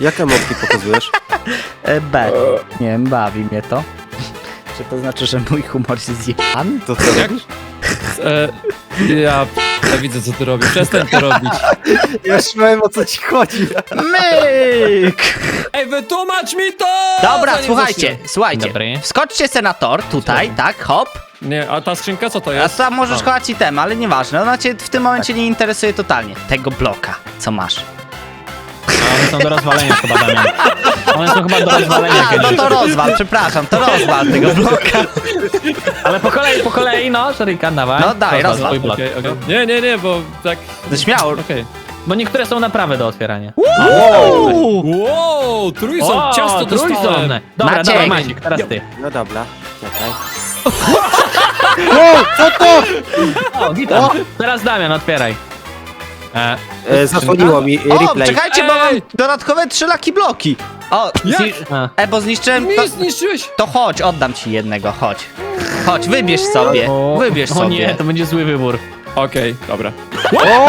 Jakie emotki pokazujesz? E, B. Nie wiem, bawi mnie to. Czy to znaczy, że mój humor jest zjebany? To co Jak? robisz? E, ja, ja widzę, co ty robisz. Przestań to robić. Ja już wiem o co ci chodzi. Myk! Ej, wytłumacz mi to! Dobra, zanim słuchajcie, słuchajcie. Dobry. Wskoczcie senator tutaj, tak, hop. Nie, a ta skrzynka co to A jest? tam możesz chować i tem, ale nieważne. Ona cię w tym momencie nie interesuje totalnie. Tego bloka, co masz. One są do rozwalenia chyba, Damian. One są chyba do rozwalenia A, no kiedyś. to rozwal, przepraszam, to rozwal tego bloka. Ale po kolei, po kolei, no, Shurikan, dawaj. No daj, rozwal. swój blok. Okej, okej. Nie, nie, nie, bo tak... No śmiało. Okej. Bo niektóre są naprawdę do otwierania. Uuu. Wow, trójząb, ciasto dostałem. trójząbne. Dobra, Maciek. dawaj Maciek, teraz ty. No dobra, czekaj. O, co to? O, gitar. Teraz Damian, otwieraj. E, E, zasłoniło mi O, replay. czekajcie, bo mam Ej! dodatkowe trzy laki bloki. O, a. e, bo zniszczyłem to, Mi zniszczyłeś. to chodź, oddam ci jednego, chodź. Chodź, wybierz sobie, O, wybierz o sobie. nie, to będzie zły wybór. Okej, dobra. O,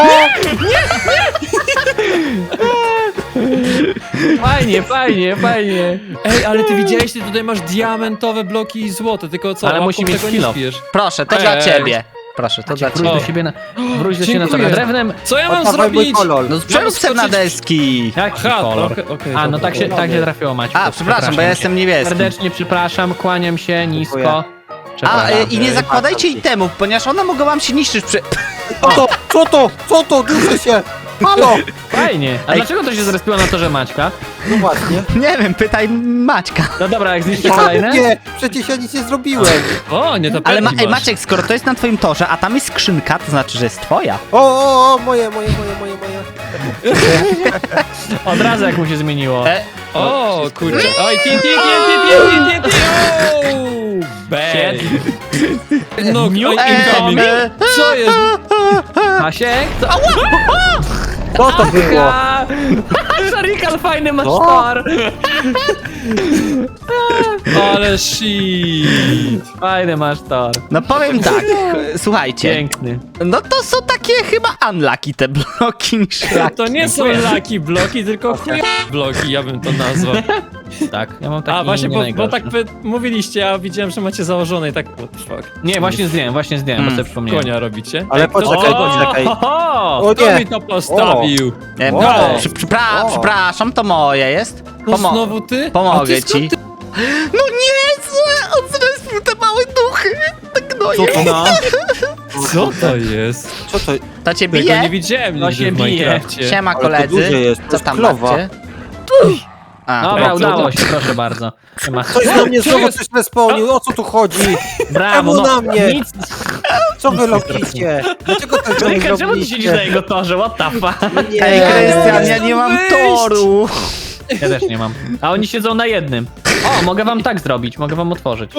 Fajnie, fajnie, fajnie. Ej, ale ty widziałeś, ty tutaj masz diamentowe bloki i złote, tylko co, Ale łapką musi mieć tego kilo. Proszę, to dla Ej. ciebie. Proszę, to dla Wróć ciebie. do siebie na, wróć do siebie na dziękuję. Drewnem, Co ja mam mój zrobić? kolor. No przerób se na skoczyć- deski. jaki Aha, kolor? okej, okej, A, no dobra. tak się, tak się trafiło Maciek. A, przepraszam, bo ja jestem niebieski. Serdecznie przepraszam, kłaniam się nisko. A, Przepraszam. e, i nie zakładajcie itemów, ponieważ one mogą wam się niszczyć przy... Co to? Co to? Co to? Duszę się! Halo! Fajnie. A Ej. dlaczego to się zrespiło na torze Maćka? No właśnie. Nie wiem, pytaj Maćka. No dobra, jak zniszczy kolejne? Nie, przecież ja nic nie zrobiłem. O, nie to Ale ma, ej. Maciek, skoro to jest na twoim torze, a tam jest skrzynka, to znaczy, że jest twoja. O, o, o, moje, moje, moje, moje, moje. Od razu jak mu się zmieniło. E, O, kurczę. Oj, TNT, TNT, TNT, TNT, Ouu, Bang! No, no, New incoming. Co jest? Hasiek? Co? Co to było? Ha! Szarikal fajny masz tor! Ale shit. Fajny masz tor. No powiem tak, słuchajcie, Piękny. no to są takie chyba unlucky te bloki niż To nie są lucky bloki, tylko chuj bloki, ja bym to nazwał. Tak, ja mam taki A, właśnie, nie bo, bo najgorszy. tak wy mówiliście, a widziałem, że macie założone i tak, what the fuck. Nie, właśnie zdjąłem, właśnie zdjąłem, bo Mm. sobie przypomniałem. Konia robicie? Ale kto- poczekaj, o, poczekaj. O, O Kto nie! mi to postawił? E, O. no, przy, przypra, O. przepraszam, to moje jest. No Pomo- znowu ty? pomogę A ty skąd ci. Ty? No nie, złe, zrespił te małe duchy. Tak no Co to? no, Co to jest? Co to? To cię Tego bije? nie widziałem No nigdy się w bije. Minecrafcie. Siema Ale to duże koledzy, jest, to co jest tam klowa. macie? A, dobra, udało to? się, proszę bardzo. Nie ma. Coś do mnie znowu coś respełnił, o co tu chodzi? Brawo, Czemu no, na mnie? nic. Co wy robicie? Dlaczego tak to Szarikal, czemu ty siedzisz na jego torze, what the fuck? Nie. Ej, Krystian, ja nie mam toru. Ja też nie mam. A oni siedzą na jednym. O, mogę wam tak zrobić, mogę wam otworzyć.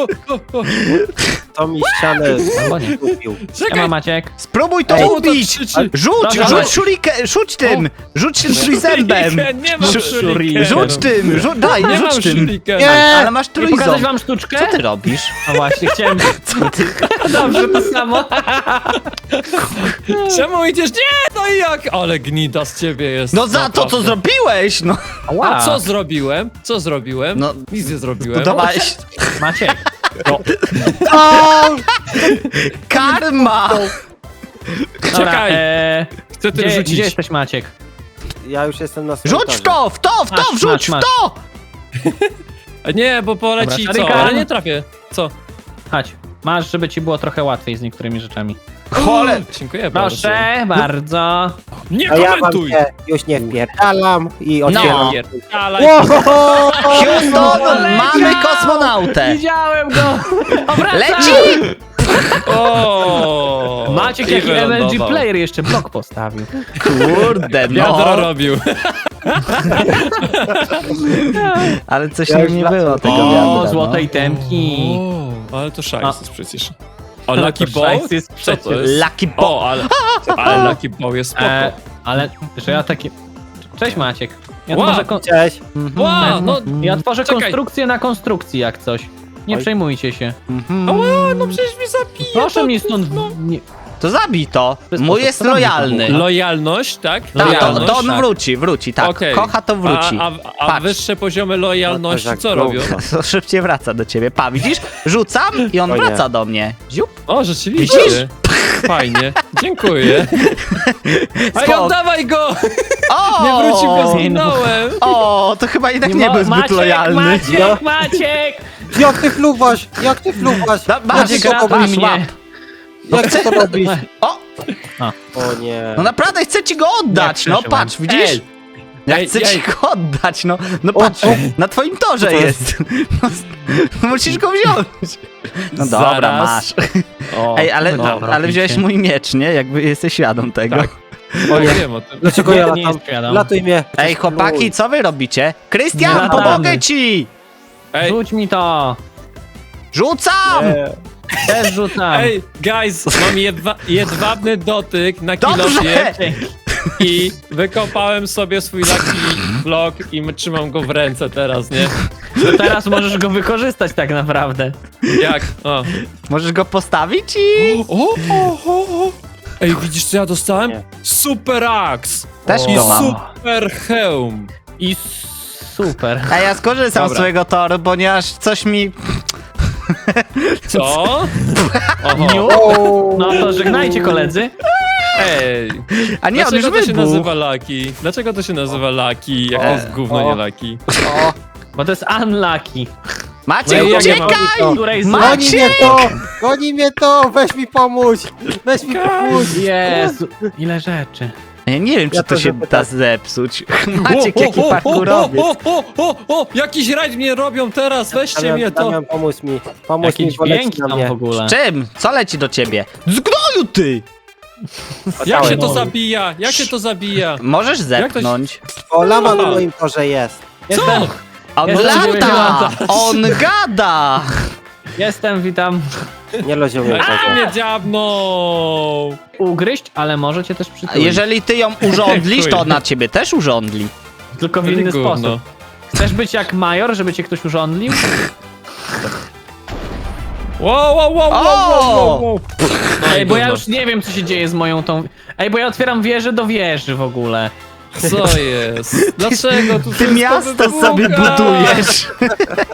To mi ścianę Albo nie. kupił. Ja Czekaj, Maciek. Spróbuj to Czemu to ubić. krzyczy? Rzuć, Dobra, rzuć ale- szurikę, rzuć tym. Rzuć tym trójzębem. Nie mam Rzuć- shurikenu. Rzuć tym, rzuć, daj, Nie mam rzuć tym. Nie! Ale masz Nie pokazać trójząb. wam sztuczkę? Co ty robisz? No właśnie, chciałem... Co ty? Dobrze, to samo. Czemu idziesz? Nie, no i jak? Ale gnida z ciebie jest. No za to, co naprawdę. zrobiłeś, no. A co zrobiłem? Co zrobiłem? No, Nic nie zrobiłem. Budowałeś Maciek. karma. Dobra, Czekaj, e, chcę ty gdzie, rzucić. gdzie jesteś Maciek? Ja już jestem na Rzuć w to, w to, w to, Masz, wrzuć masz, w to. A Nie, bo poleci Dobra, co? Ale nie trafię. Co? Chodź. Masz, żeby ci było trochę łatwiej z niektórymi rzeczami. Chole. Dziękuję Proszę bardzo. Nie A ja wam komentuj! się już nie wpierdalam i otwieram. Ale Wow! Houston, mamy kosmonautę. Widziałem go! Obracam! Leci! O! Maciek I jaki MLG wylądował. player jeszcze blok postawił. Kurde, Wiadro no. robił. Ale coś Ja już nie było tego O, wiadra, no. itemki. O, ale to szajs jest przecież. O, Lucky To Ball? jest Co to jest? Lucky Ball. O, ale, ale Lucky Ball jest spoko. E, ale, że ja taki... Cześć Maciek. Ja Wow. tworzę, kon... Cześć. Wow, no, ja tworzę Czekaj. konstrukcję na konstrukcji jak coś. Nie Oj. przejmujcie się. Mhm. Ała, no przecież mi zabije. Proszę to mnie stąd... Nie... To zabij to. jest Mój jest lojalny. Lojalność, tak? Tak, to, Lojalność, to on tak. wróci, wróci, tak. Okej. Kocha to wróci. A, a, a Patrz. wyższe poziomy lojalności No to co jak robią? gówno. To szybciej wraca do ciebie. Pa, widzisz? Rzucam i on O nie. wraca do mnie. Ziup. O, rzeczywiście. Widzisz? Fajnie. Dziękuję. Spoko. oddawaj go! O! Nie wrócił, go zginąłem. O, to chyba jednak nie był zbyt Maciek, lojalny. Maciek, Maciek! Jak ty fluwasz? Jak ty fluwasz? Da, Maciek, masz, mnie. Jak ty to robisz? O, O nie. no naprawdę chcę ci go oddać, Nie, no patrz, widzisz? Ej. Ja Ej, chcę ci go oddać, no, no patrz, na twoim torze jest. No, musisz go wziąć. No dobra, Zaraz. masz. O, Ej, ale, no ale wziąłeś mój miecz, nie? Jakby jesteś świadom tego. Tak. O nie. wiem o tym. Dlaczego ja Nie latam? jest świadom. Latuj mnie. Ej, chłopaki, co wy robicie? Krystian, pomogę ci! Ej, Rzuć mi to! Rzucam! Nie. Też rzucam. ej, guys, mam jedwa, jedwabny dotyk na Dobrze! kilofie i wykopałem sobie swój lucky block i trzymam go w ręce teraz, nie? To teraz możesz go wykorzystać tak naprawdę. Jak? O. Możesz go postawić i... O, o, o, o. Ej, widzisz co ja dostałem? Nie. Super axe! Też I to mam. super hełm! I super. A ja skorzystam z Dobra. swojego toru, ponieważ coś mi... Co? Oho. O, No to żegnajcie koledzy. Ej, A nie, on już dlaczego to się wybuchł. nazywa Lucky? Dlaczego to się nazywa Lucky, jak to jest gówno o. nie Lucky? o, Bo to jest unlucky. Maciek, No i jak ja mam- uciekaj! Której z... Goni mnie to! Goni mnie to! Weź mi pomóż! Weź mi pomóż! Jezu, ile rzeczy. Ja nie wiem, czy Ja to się da tak- zepsuć. Maciek, jaki parkurowiec. o, o, o, o, jakiś rajd mnie robią teraz, weźcie Damian, mnie to. Damian, pomóż mi. Pomóż Jakie mi, bo leci dźwięki na tam mnie. w ogóle. Czym? Co leci do ciebie? Z gnoju ty! Jak się to Całe. zabija? Jak się to zabija? Możesz zepchnąć. O, lama na moim torze jest. Jestem, On Jestem lata! On gada! Jestem, witam. Nie rozumiem Weźcie tego. mnie dziabną! Ugryźć, ale możecie też A przytulić. Jeżeli ty ją urządlisz, to ona ciebie też urządli. Tylko w Ty inny gówno. sposób. Chcesz być jak major, żeby cię ktoś urządlił? Wow, wow, wow, wow, wow, wow, wow. No i Ej, bo ja gówno. już nie wiem, co się dzieje z moją tą... Ej, bo ja otwieram wieżę do wieży w ogóle. Co jest? Dlaczego tu Ty wszystko miasto wybucha? sobie budujesz.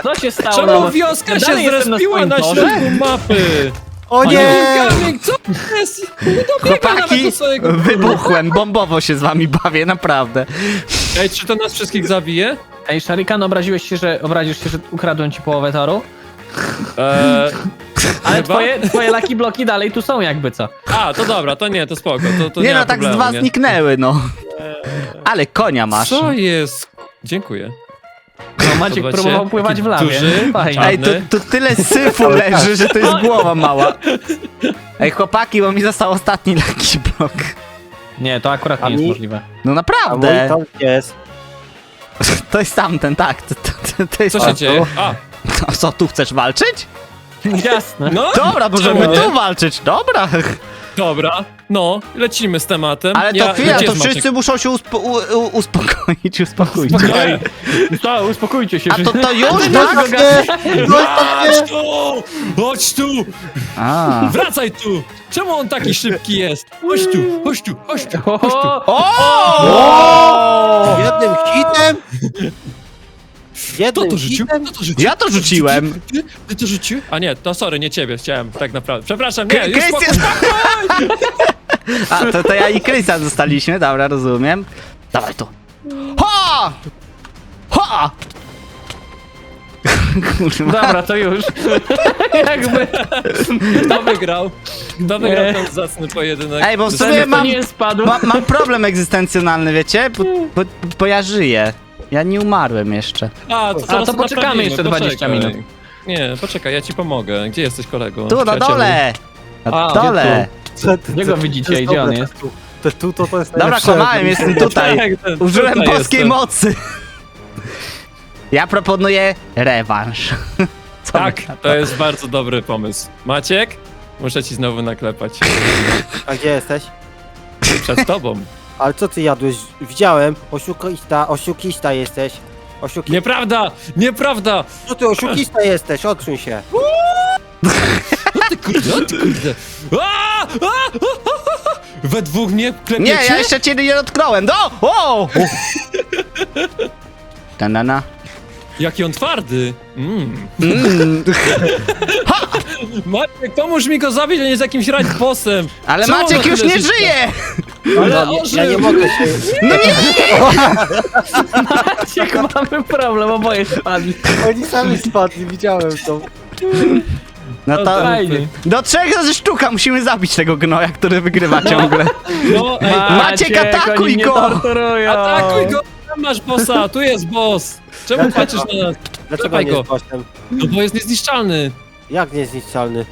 Co się stało? Czemu No, wioska ja się dalej jestem na zrespiła swoim na torze? środku mapy? O nie! Kamik, co jest? Nie dobiega nawet Chłopaki, do swojego... wybuchłem, bombowo się z wami bawię, naprawdę. Ej, czy to nas wszystkich zabije? Ej, Sharikan, obraziłeś się, że obrazisz się, że ukradłem ci połowę toru? Eee, Ale chyba? twoje, twoje laki bloki dalej tu są jakby co. A, to dobra, to nie, to spoko, to, to Nie ma no, tak z problemu, dwa nie? zniknęły, no. Ale konia masz. Co jest? Dziękuję. No, Maciek próbował pływać taki w lawie. duży, Fajnie. Ej, tu, tu tyle syfu leży, że to jest głowa mała. Ej, chłopaki, bo mi został ostatni Lucky Block. Nie, to akurat A nie jest mi? możliwe. No A mój naprawdę. tor jest. To jest tamten, tak. To, to, to, to jest Co się dzieje? A, A co, tu chcesz walczyć? Jasne. no, Dobra, możemy nie? tu walczyć, dobra. dobra, no, lecimy z tematem. Ale to Ja- chwila, to wszyscy Maciek? muszą się uspo u, u, uspokoić, uspokójcie. Ej, To, uspokójcie się. A to to już, tak? Chodź tu! Chodź tu! A. Wracaj tu! Czemu on taki szybki jest? Chodź tu, chodź tu, chodź tu, O, chodź tu. O! Jednym hitem? Kto Jednym to rzucił? hitem? Kto to rzucił? Ja to rzuciłem. Ty, ty to rzuciłeś? A nie, to sorry, nie ciebie chciałem, tak naprawdę. Przepraszam, nie, już Krystian! A, to, to ja i Krystian zostaliśmy, dobra, rozumiem. Dawaj tu. Ha! Ha! Kurwa. Dobra, to już. Jakby. Kto wygrał? Kto wygrał ten zacny pojedynek? Ej, bo w sumie kto mam, nie spadł. ma, mam problem egzystencjonalny, wiecie? Bo, bo, bo ja żyję. Ja nie umarłem jeszcze. A, to, A, zaraz to poczekamy naprawimy, jeszcze 20 poczekaj. minut. Nie, poczekaj, ja ci pomogę. Gdzie jesteś, kolego? Tu, na Przyjacielu? dole! Na A, dole! Gdzie go widzicie? Gdzie on jest? To tu, to, to jest Dobra, najlepsze. kłamałem, jestem tutaj. Tak, ten- Użyłem tutaj boskiej jestem. mocy. Ja proponuję rewanż. Co Tak, na to jest bardzo dobry pomysł. Maciek? Muszę ci znowu naklepać. A gdzie jesteś? Przed tobą. Ale co ty jadłeś? Widziałem. Osiukista, osiukista jesteś. Osiuki... Nieprawda! Nieprawda! Co ty osiukista jesteś? Odsuń się. No ty kurde, o ty kurde. A, a, a, a, a. We dwóch mnie klepiecie? Nie, ja jeszcze cię nie dotknąłem. No! O! Tanana. Jaki on twardy. Mm. Mm. Maciek, pomóż mi go zabić, a nie z jakimś rajd bossem. Ale Czemu Maciek on już tyle nie życia? żyje! Ale No, nie, ja nie mogę się... Maciek, mamy problem, oboje spadli. Oni sami spadli, widziałem to. No to... Fajnie. Do trzech ze sztuka musimy zabić tego gnoja, który wygrywa ciągle. No, ej, Maciek, atakuj oni mnie go! torturują. atakuj go, tam masz bossa, tu jest boss. Czemu patrzysz na nas? Dlaczego nie go. jest? No bo jest niezniszczalny. Jak niezniszczalny?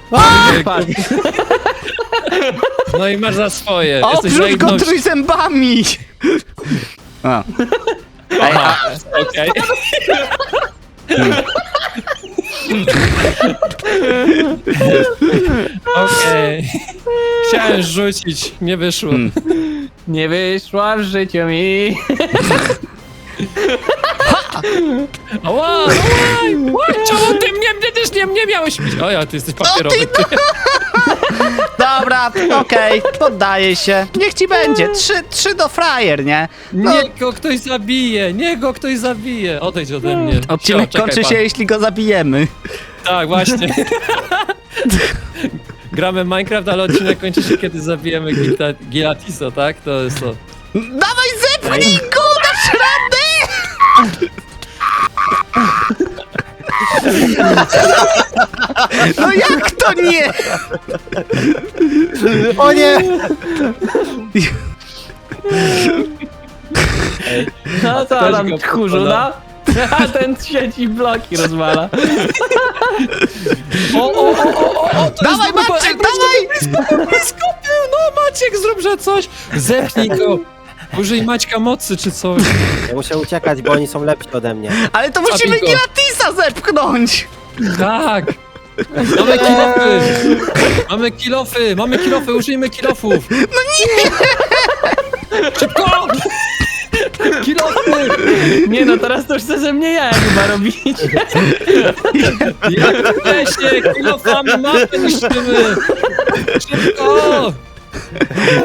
Patrz. No i masz za swoje. Jesteś go jedności. trójzębami! A. Ej, a, Okej. Okej. Chciałem rzucić, nie wyszło. Hmm. Nie wyszła w życiu mi. Ała, ała, czemu ty mnie przecież nie mnie miałeś bić? O ja, ty jesteś papierowy. ty dobra, okej, poddaję się. Niech ci będzie. Trzy, trzy do frajer, nie? No, Niech go ktoś zabije, niech go ktoś zabije. Odejdź ode mnie. odcinek Sio, czekaj kończy pan. się, jeśli go zabijemy. Tak, właśnie. Gramy w Minecraft, ale odcinek kończy się, kiedy zabijemy Gilta, Gilatisa, tak? To jest to. Dawaj, zepchnij go! No jak to nie? O nie! No to Ktoś tam go tchórzu, no. A ten sieci bloki rozwala. O, o, o, o, o, o to Dawaj, jest dobry Maciek, dawaj! Skopił, no Maciek, zrób, że coś. Zepnij go. Użyj Maćka mocy czy coś. Ja muszę uciekać, bo oni są lepsi ode mnie. Ale to musimy Zabij go. Gilatisa zepchnąć! Tak. Mamy kilofy. Mamy kilofy, mamy kilofy, użyjmy kilofów. No nie! Szybko! Kilofy! Nie no, teraz to już chce ze mnie ja chyba robić. Jak weźcie, kilofami mapę niszczymy! Szybko!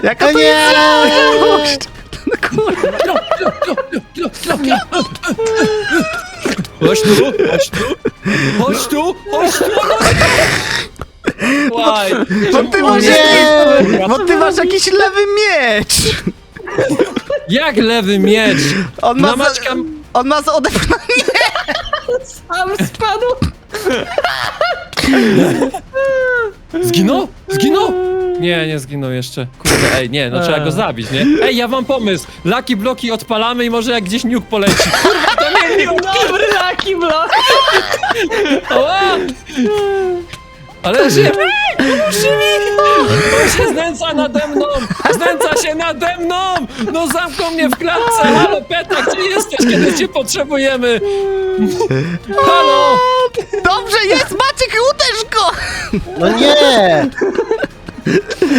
Jaka to nie! jest kurde. Chodź tu, chodź tu, chodź tu, chodź tu! Łaj! Bo ty masz, Nie! bo ty masz jakiś lewy miecz! Jak lewy miecz! On ma, za, Maćka... on ma za odepchnięcie. Sam spadł. Zginął? Nie, nie zginął jeszcze. Kurde, ej, nie, no trzeba go zabić, nie? Ej, ja mam pomysł! Laki bloki odpalamy i może jak gdzieś niuk poleci. Kurwa, to nie niuk! Dobry Lucky Block. Ała! Ale żyje! Pomóżcie mi! On się znęca nade mną! Znęca się nade mną! No zamknął mnie w klatce! Halo, Petra, gdzie jesteś, kiedy cię potrzebujemy? Halo! Dobrze jest, Maciek, uderz go! No nie!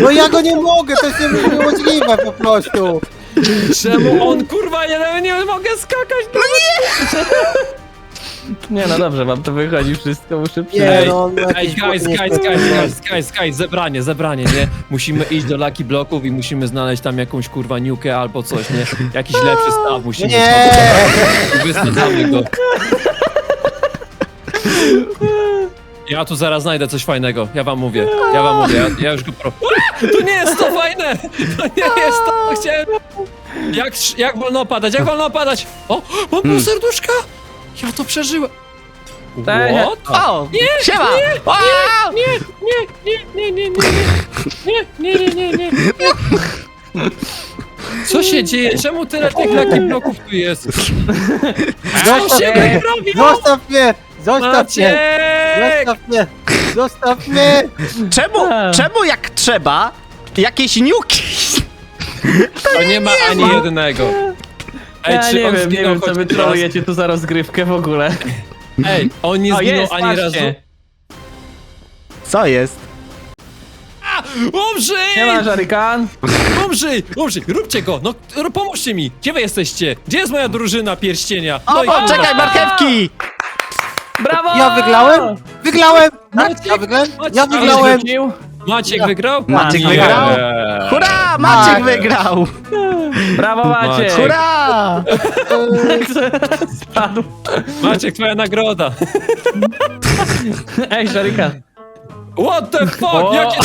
No ja go nie mogę, to jest niemożliwe po prostu. Czemu on, kurwa, ja nie mogę skakać? No Nie no dobrze, wam to wychodzi wszystko, muszę Nie, przyznać. no on Ej, guys, nie- guys, guys, guys, guys, guys, zebranie, zebranie, nie? Musimy iść do Lucky Bloków i musimy znaleźć tam jakąś kurwa niukę albo coś, nie? Jakiś lepszy staw musimy Nie! I wysadzamy go. Ja tu zaraz znajdę coś fajnego, ja wam mówię, ja wam mówię, ja, ja już go pro... To nie jest to fajne! To nie jest to, chciałem... Jak, jak wolno opadać, jak wolno opadać? O, mam pół serduszka! Ja to przeżyłem! Tak. What? O, siema! O! Nie, nie, nie, nie, nie, nie, nie, nie, nie, nie, nie, nie. Co się dzieje? Czemu tyle tych Lucky Bloków tu jest? Co Zostaw się mnie! robi? Zostaw mnie! Zostaw mnie! Maciek! Zostaw mnie! Zostaw mnie! Czemu, czemu jak trzeba, jakieś niuki? To nie ma ani jednego. Ej, Ja czy nie on wiem, nie zginął wiem co wy raz? trolujecie tu za rozgrywkę w ogóle. Ej, on nie O zginął jest, ani razu. patrzcie. Co jest? Umrzyj! Nie ma Żarykan. Umrzyj! Umrzyj! Róbcie go! No, r- pomóżcie mi! Gdzie wy jesteście? Gdzie jest moja drużyna pierścienia? O, No i o czekaj, marchewki! Brawo! Ja wygrałem? Wygrałem! Tak, Maciek, ja wygrałem? Maciek, Ja ale wygrałem! Maciek wygrał? Maciek wygrał? Hurra! Maciek Tak. wygrał! Brawo Maciek! Maciek. Hurra! Spadł. Maciek, twoja nagroda. Ej, Szarika. What the fuck? O. Jakie to...